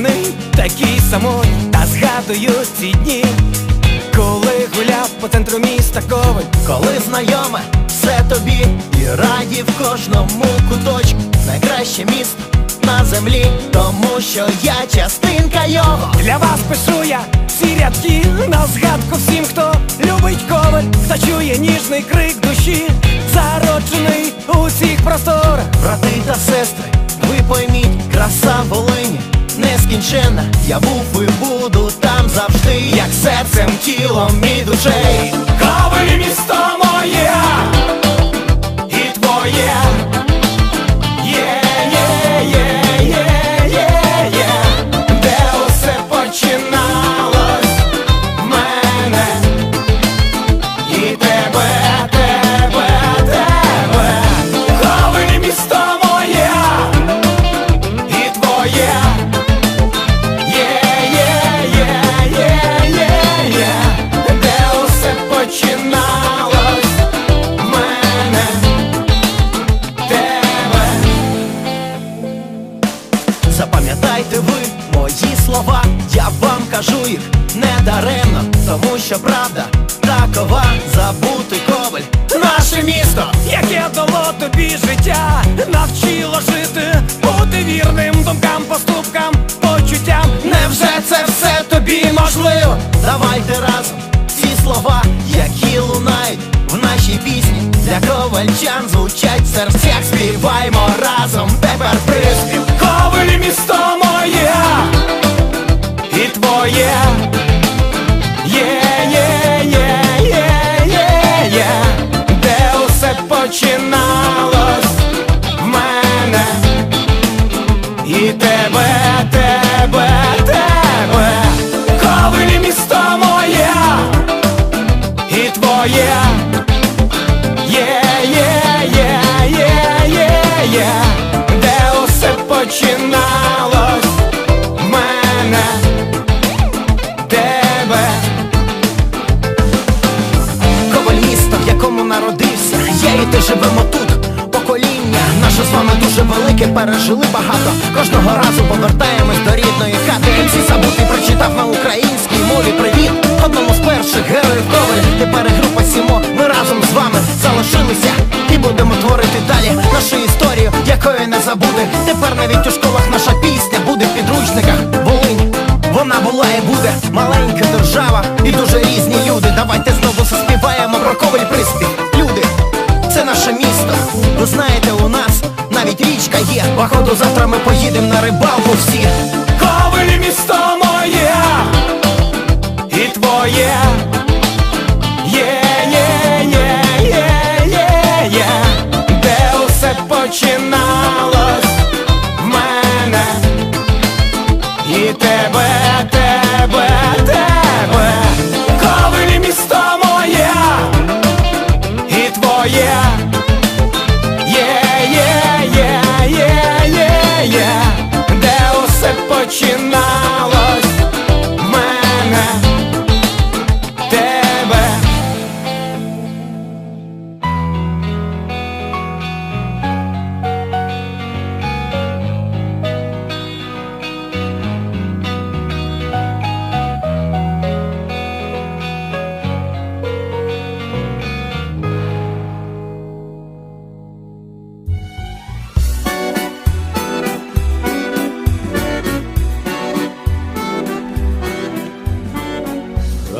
замріяний, такий самой, та згадую ці дні, коли гуляв по центру міста Коваль. Коли знайоме все тобі і раді в кожному куточку найкраще місто на землі, тому що я частинка його. Для вас пишу я ці рядки на згадку всім, хто любить коваль, хто чує ніжний крик душі, зароджений у всіх просторах. Брати та сестри, ви пойміть, краса Волині нескінченна. Я був і буду там завжди, як серцем, тілом і душею. Кави місто моє почуттям. невже це все тобі можливо? Давайте разом ці слова, які лунають в нашій пісні, для ковальчан звучать в серцях, співаймо разом, народився, я і ти живемо тут. Покоління наше з вами дуже велике, пережили багато. Кожного разу повертаємось до рідної хати. МС забутий прочитав на українській мові привіт. Одному з перших героїв Коваль. Тепер група Сімо. Ми разом з вами залишилися і будемо творити далі нашу історію, якої не забуде. Тепер навіть у школах наша пісня буде в підручниках. Волинь. Вона була і буде маленька держава і дуже різні люди. Давайте знову заспіваємо про приспів. Люди, це наше місто. Ви знаєте, у нас навіть річка є. Походу, завтра ми поїдемо на рибалку всі.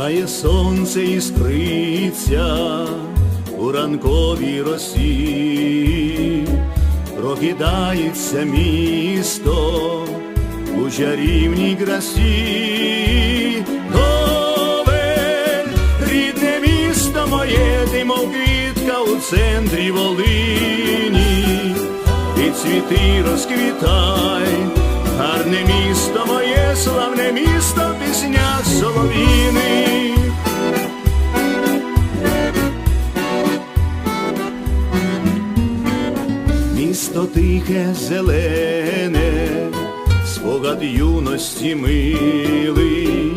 Грає сонце іскриться у ранковій росі, прокидається місто у чарівній красі. Рідне місто моє, ти у центрі Волині, і цвіти розквітай, гарне місто моє, славне місто, пісня солов'їни. Місто тихе, зелене, спогад юності милий,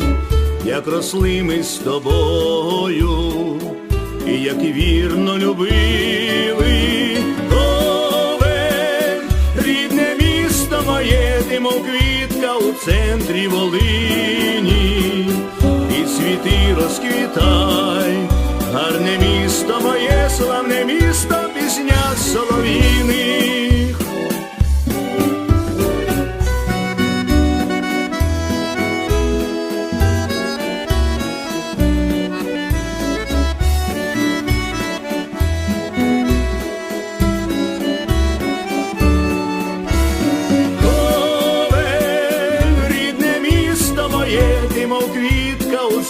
як росли ми з тобою, і як вірно любили, центрі Волині, і світи розквітай, гарне місто моє, славне місто, пісня солов'їних.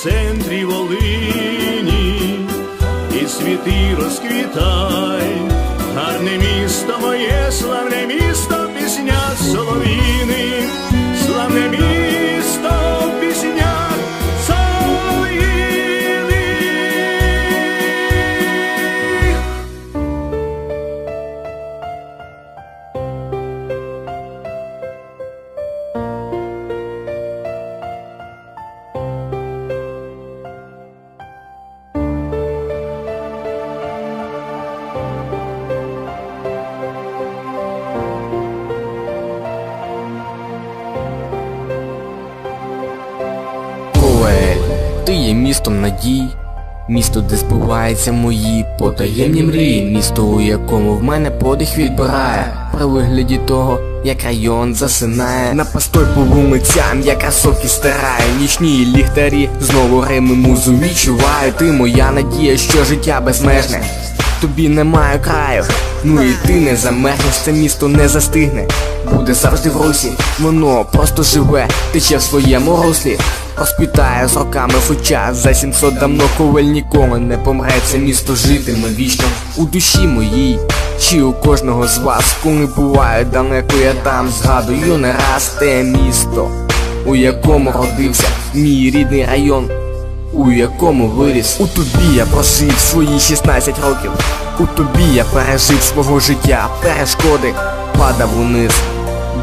Центрі Волині, і світи розквітай, гарне місто моє, славне місто, пісня соловіни, славне місто, є містом надій, місто, де збуваються мої потаємні мрії, місто, у якому в мене подих відбирає, при вигляді того, як район засинає. На постой по вулицям, як кросовки стирає, нічні ліхтарі, знову рими музу відчуваю, ти моя надія, що життя безмежне. Тобі немає краю, ну і ти не замерзнеш, це місто не застигне. Буде завжди в русі, воно просто живе, тече в своєму руслі. Розпітає з роками хоча за 700 давно коваль ніколи не помре. Це місто житиме вічно у душі моїй. Чи у кожного з вас, коли буває далеко, я там згадую не раз те місто, у якому родився мій рідний район у якому виріс. У тобі я прожив свої 16 років. У тобі я пережив свого життя, перешкоди, падав униз,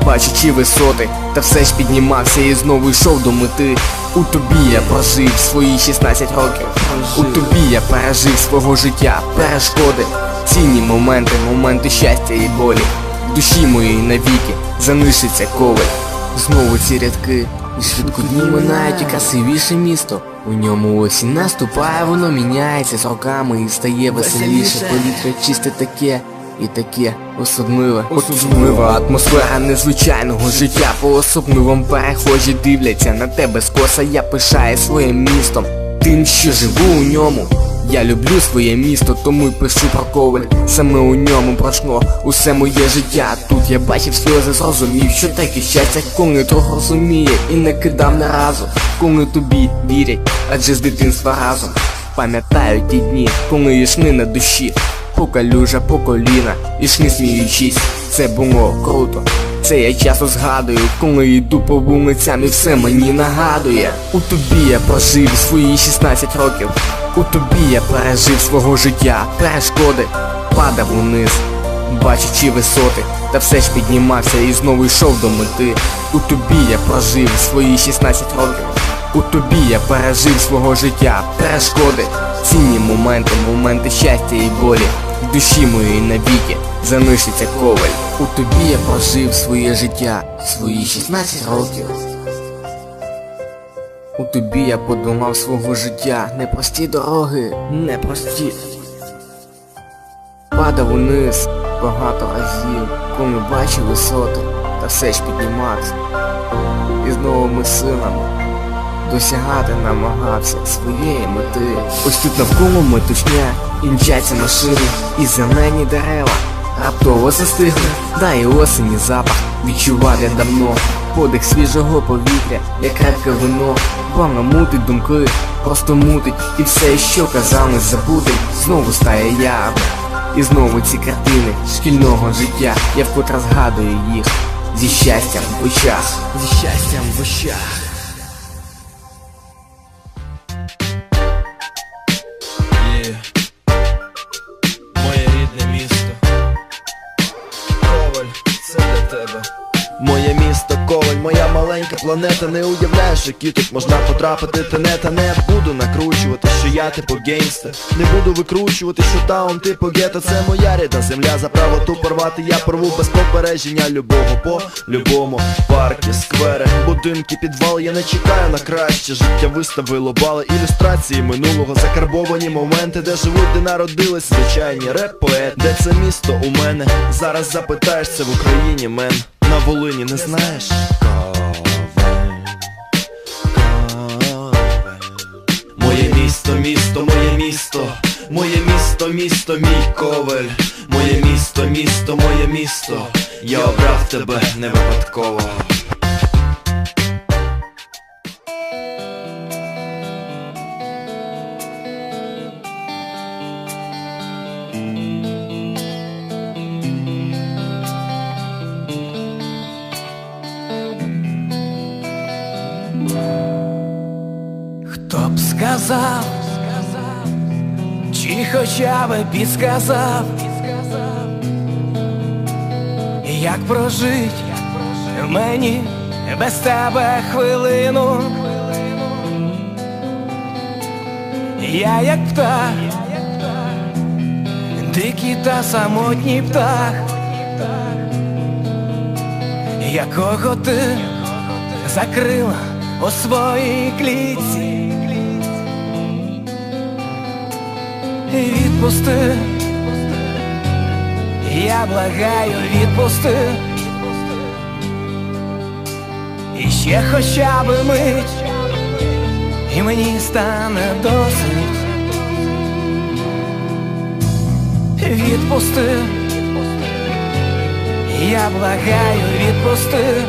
бачачи висоти, та все ж піднімався і знову йшов до мети. У тобі я прожив свої 16 років. У тобі я пережив свого життя, перешкоди, цінні моменти, моменти щастя і болі. В душі моїй навіки залишиться коваль. Знову ці рядки, і швидко дні минають і красивіше місто. У ньому осінь наступає, воно міняється з роками і стає веселіше. Повітря чисте таке і таке особливе. Особлива атмосфера незвичайного життя. По особливому перехожі дивляться на тебе скоса. Я пишаю своїм містом, тим, що живу у ньому. Я люблю своє місто, тому й пишу про коваль. Саме у ньому пройшло усе моє життя. Тут я бачив сльози, зрозумів, що таке щастя, коли друг розуміє і не кидав на разу, коли тобі вірять, адже з дитинства разом. Пам'ятаю ті дні, коли йшли на душі, по калюжа, по коліна, ішли сміючись, це було круто. Це я часто згадую, коли йду по вулицям і все мені нагадує. У тобі я прожив свої 16 років. У тобі я пережив свого життя, перешкоди, падав униз, бачачи висоти, та все ж піднімався і знову йшов до мети. У тобі я прожив свої 16 років. У тобі я пережив свого життя, перешкоди, цінні моменти, моменти щастя і болі. Душі моїй навіки залишиться коваль. У тобі я прожив своє життя, свої 16 років. У тобі я подумав свого життя, непрості дороги, непрості. Падав униз багато разів, коли бачив висоти, та все ж піднімався. І з новими силами досягати намагався своєї мети. Ось тут навколо метушня, і мчаться машини, і зелені дерева. Раптово застигли, да і осені запах відчував я давно. Подих свіжого повітря, як крепке вино, Плавно мутить думки, просто мутить, і все, що казали забути, знову стає явно. І знову ці картини шкільного життя, я вкотре згадую їх зі щастям в очах, зі щастям в очах. Маленька планета, не уявляєш, які тут можна потрапити. Та не та не буду накручувати, що я типу гейнстер Не буду викручувати, що таун типу гетто. Це моя рідна земля, за правоту порвати я порву без попередження. Любого по любому парки, сквери, будинки, підвал, я не чекаю на краще. Життя виставило бали ілюстрації минулого, закарбовані моменти, де живуть, де народились звичайні реп-поет Де це місто у мене? Зараз запитаєш це в Україні, мен. На Волині не знаєш? Місто, місто, моє місто, моє місто, місто, мій коваль, моє місто, місто, моє місто, я обрав тебе не випадково. Би підсказав, як прожить мені без тебе хвилину. Я як птах, дикий та самотній птах, якого ти закрила у своїй клітці. Відпусти, я благаю, відпусти. І ще хоча б мить, і мені стане досить. Відпусти, я благаю, відпусти.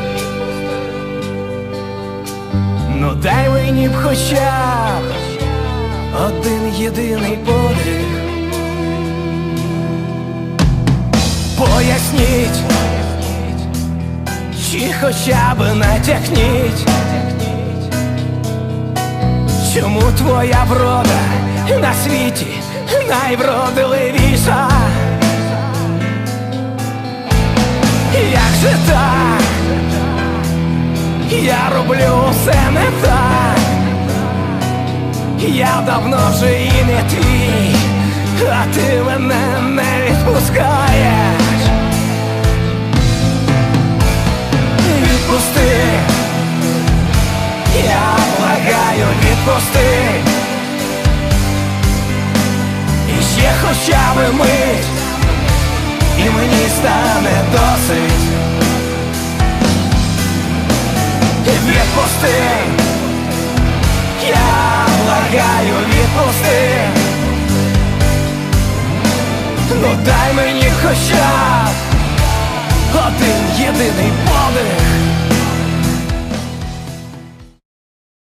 Ну дай мені б хоча б один єдиний подих. Поясніть, чи хоча б натякніть, чому твоя врода на світі найвродливіша? Як же так? Я роблю все не так. Я давно вже і не твій, а ти мене не відпускаєш. Відпусти, я благаю, відпусти. І ще хоча б мить, і мені стане досить. Відпусти, я благаю, відпусти. Ну дай мені хоча один єдиний подих.